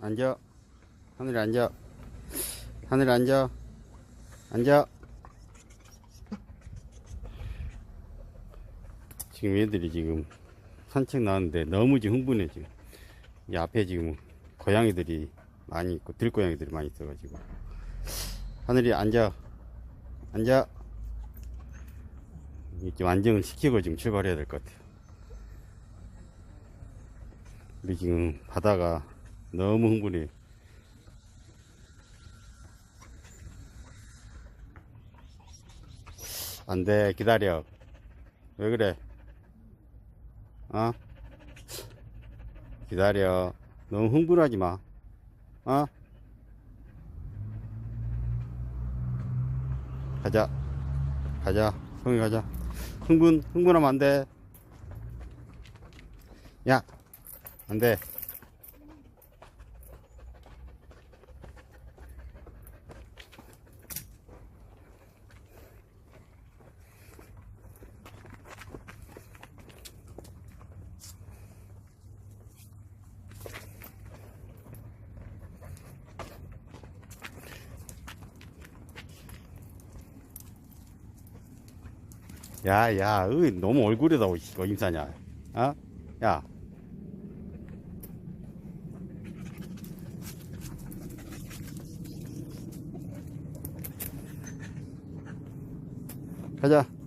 앉아. 하늘에 앉아. 하늘에 앉아. 앉아. 지금 얘들이 지금 산책 나왔는데 너무 지금 흥분해 지금. 이 앞에 지금 고양이들이 많이 있고 들고양이들이 많이 있어가지고. 하늘이 앉아. 앉아. 이렇게 안정을 시키고 지금 출발해야 될 것 같아요. 우리 지금 바다가 너무 흥분해. 안 돼, 기다려. 왜 그래? 어? 기다려. 너무 흥분하지 마. 어? 가자. 가자. 형이 가자. 흥분, 흥분하면 안 돼. 야, 안 돼. 야, 야, 으이, 너무 얼굴에다 이거 임사냐. 어? 야. 가자.